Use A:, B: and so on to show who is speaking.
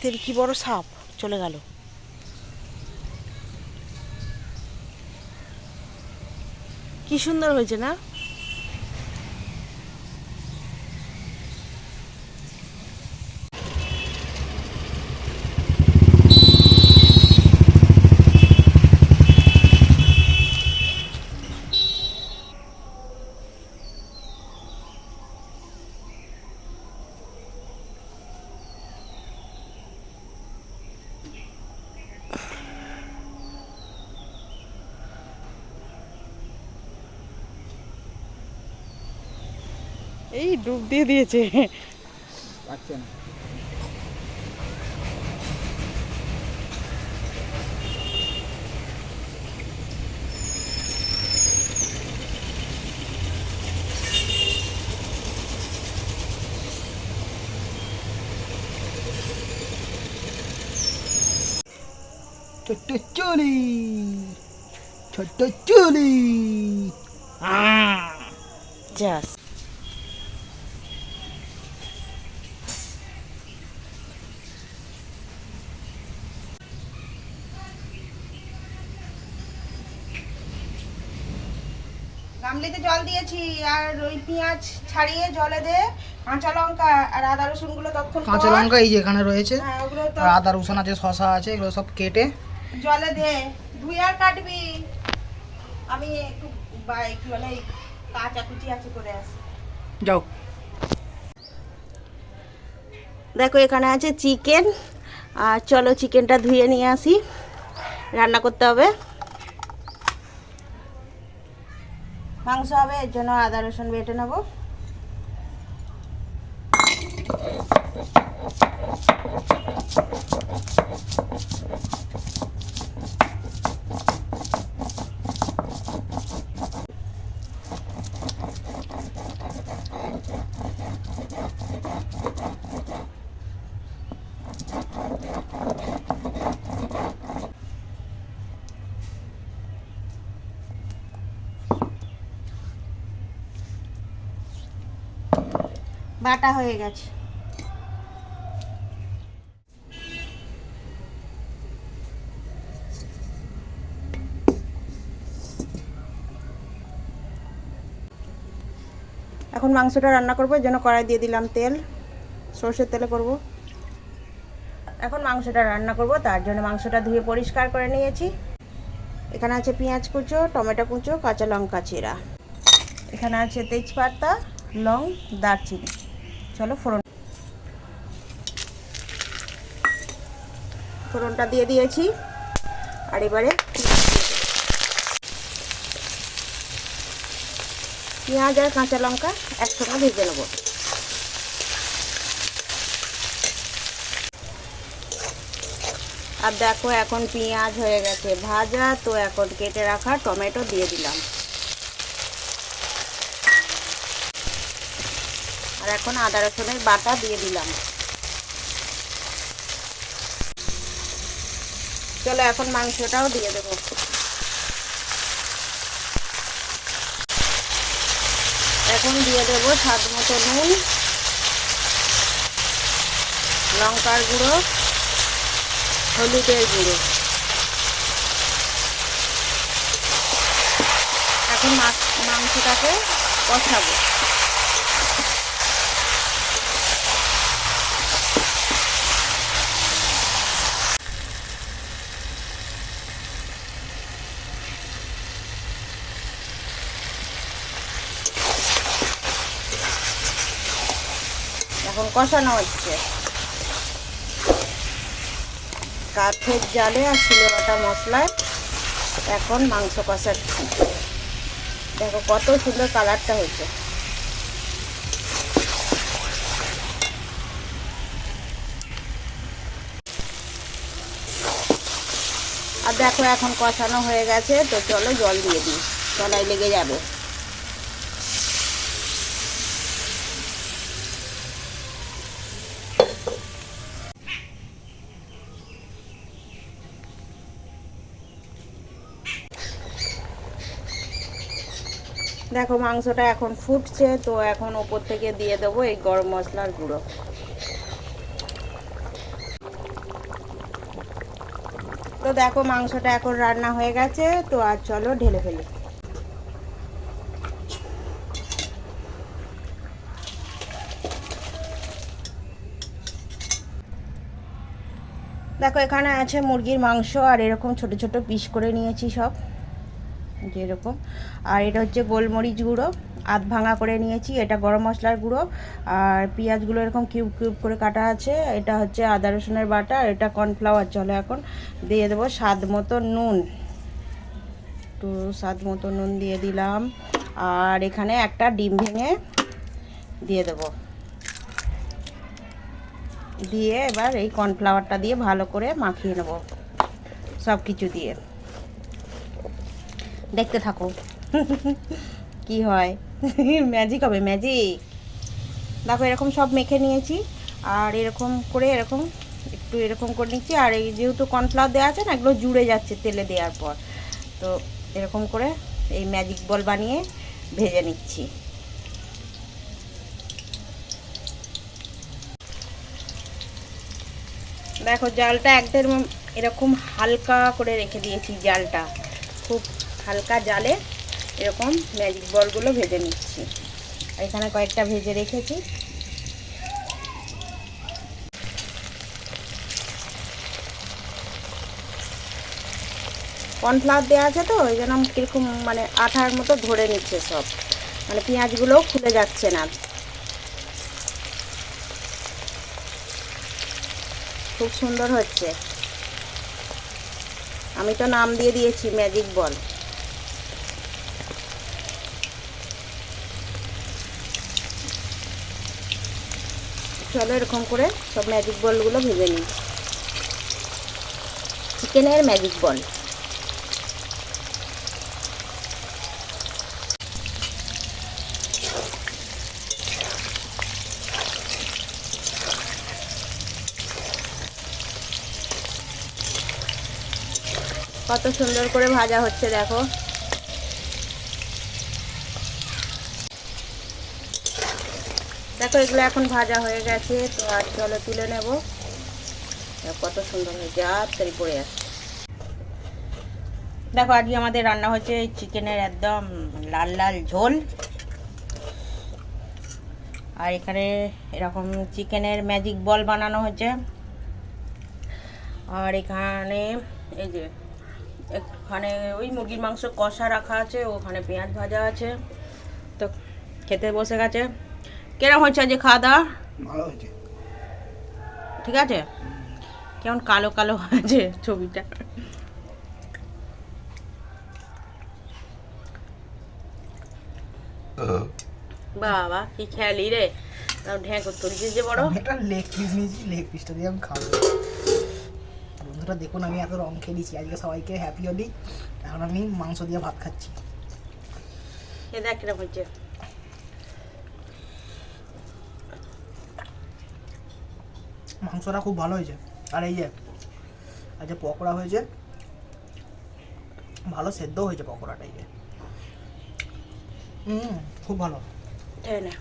A: তের কি বড় সাপ? চলে গেল। কি সুন্দর হয়েছে না? এই ডুব দিয়ে দিয়েছে।
B: পাচ্ছে না ছোট্ট চুলি ছোট্ট চুলি।
A: জাস গামলিতে জল দিয়েছি আর ওই পেঁয়াজ ছাড়িয়ে জলে দে কাঁচা লঙ্কা আর আদা রসুনগুলো তখন
B: কাঁচা লঙ্কা এই যে এখানে রয়েছে
A: হ্যাঁ ওগুলো তো
B: আর আদা রসুন আছে শশা আছে এগুলো সব কেটে।
A: জলে দে ধুই আর কাটবি। আমি একটু বা- একটু মানে কাঁচা কুচি আছে করে আসি।
B: যাও।
A: দেখো এখানে আছে চিকেন আর চলো চিকেনটা ধুয়ে নিয়ে আসি। রান্না করতে হবে। মাংস হবে এর জন্য আদা রসুন বেটে নেব। বাটা হয়ে গেছে। এখন মাংসটা রান্না করব এর জন্য কড়াই দিয়ে দিলাম তেল, সর্ষের তেলে করব। এখন মাংসটা রান্না করব, তার জন্য মাংসটা ধুয়ে পরিষ্কার করে নিয়েছি। এখানে আছে পেঁয়াজ কুচো, টমেটো কুচো, কাঁচা লঙ্কা চিরা। এখানে আছে তেজপাতা, লং, দারচিনি। চলো ফোড়ন ফোড়নটা দিয়ে দিয়েছি। আর এবারে পেঁয়াজ আর কাঁচা লঙ্কা একসঙ্গে ভেজে নেব। আর দেখো এখন পেঁয়াজ হয়ে গেছে ভাজা, তো এখন কেটে রাখা টমেটো দিয়ে দিলাম। এখন আদা, রসুনের বাটা দিয়ে দিলাম। চলো এখন মাংসটাও দিয়ে দেবো। এখন দিয়ে দেবো স্বাদ মতো নুন, লঙ্কার গুঁড়ো, হলুদের গুঁড়ো। এখন মাংসটাকে কষাবো। এখন কষানো হচ্ছে। কাঠের জালে আর শিলেবাটা মশলায় এখন মাংস কষাচ্ছি। দেখো কত সুন্দর কালারটা হয়েছে। আর দেখো এখন কষানো হয়ে গেছে, তো চলো জল দিয়ে দিই। তলায় লেগে যাবে। দেখো, মাংসটা এখন ফুটছে, তো এখন ওপর থেকে দিয়ে দেবো এই গরম মশলার গুঁড়ো। তো দেখো, মাংসটা এখন রান্না হয়ে গেছে, তো আর চলো ঢেলে ফেলি। দেখো, এখানে আছে মুরগির মাংস, আর এরকম ছোট ছোট পিস করে নিয়েছি সব। যেরকম। আর এটা হচ্ছে গোলমরিচ গুঁড়ো। আধ ভাঙা করে নিয়েছি, এটা গরম মশলার গুঁড়ো। আর পেঁয়াজগুলো এরকম কিউব কিউব করে কাটা আছে। এটা হচ্ছে আদা রসুনের বাটা এটা কর্নফ্লাওয়ার, চলো এখন দিয়ে দেবো স্বাদ মতো নুন। একটু স্বাদ মতো নুন দিয়ে দিলাম। আর এখানে একটা ডিম ভেঙে দিয়ে দেবো। দিয়ে এবার এই কর্নফ্লাওয়ারটা দিয়ে ভালো করে মাখিয়ে নেব। সব কিছু দিয়ে। দেখতে থাকো। কি হয়? ম্যাজিক হবে ম্যাজিক দেখো, এরকম সব মেখে নিয়েছি। আর এরকম করে, এরকম, একটু এরকম করে নিচ্ছি। আর এই যেহেতু কর্নফ্লাওয়ার দেওয়া আছে না, এগুলো জুড়ে যাচ্ছে তেলে দেওয়ার পর। তো এরকম করে এই ম্যাজিক বল বানিয়ে ভেজে নিচ্ছি। দেখো, জালটা একদম এরকম হালকা করে রেখে দিয়েছি জালটা। খুব হালকা জালে এরকম ম্যাজিক বলগুলো ভেজে নিচ্ছি। এখানে কয়েকটা ভেজে রেখেছি। কর্নফ্লাওয়ার দেওয়া আছে তো, ওই জন্য কীরকম মানে আঠার মতো ধরে নিচ্ছে সব। মানে পেঁয়াজগুলোও খুলে যাচ্ছে না। খুব সুন্দর হচ্ছে। আমি তো নাম দিয়ে দিয়েছি ম্যাজিক বল। চলো এরকম করে সব ম্যাজিক বলগুলো ভেজে নিই। চিকেনের ম্যাজিক বল কত সুন্দর করে ভাজা হচ্ছে দেখো। দেখো, এগুলো এখন ভাজা হয়ে গেছে, তো আর চলো তুলে নেব। কত সুন্দর হয়েছে আর তারি পড়ে আসছে দেখো, আজকে আমাদের রান্না হচ্ছে চিকেনের একদম লাল লাল ঝোল। আর এখানে এরকম চিকেনের ম্যাজিক বল বানানো হয়েছে। আর এখানে এই যে এখানে ওই মুরগির মাংস কষা রাখা আছে, ওখানে পেঁয়াজ ভাজা আছে। তো খেতে বসে গেছে। কেরম হচ্ছে আজকে খাওয়া দাওয়া?
B: ভালো হয়েছে।
A: ঠিক আছে? কেমন কালো কালো হয়েছে ছবিটা। বাবা কি খেয়ালি রে। তাও ঢ্যাঁক তুলছিস যে বড়।
B: একটা লেগ পিস নিয়েছি লেগ পিসটা দিয়ে আমি খাব। বন্ধুরা দেখুন আমি এত রং খেয়েছি। আজকে সবাইকে হ্যাপি হলি এখন আমি মাংস দিয়ে ভাত খাচ্ছি।
A: এ দেখ কিরম হচ্ছে
B: মাংসটা খুব ভালো হয়েছে। আর এই যে আর যে পকোড়া হয়েছে, ভালো সেদ্ধ হয়েছে পকোড়াটা এই যে। হুম খুব ভালো।
A: তাই না।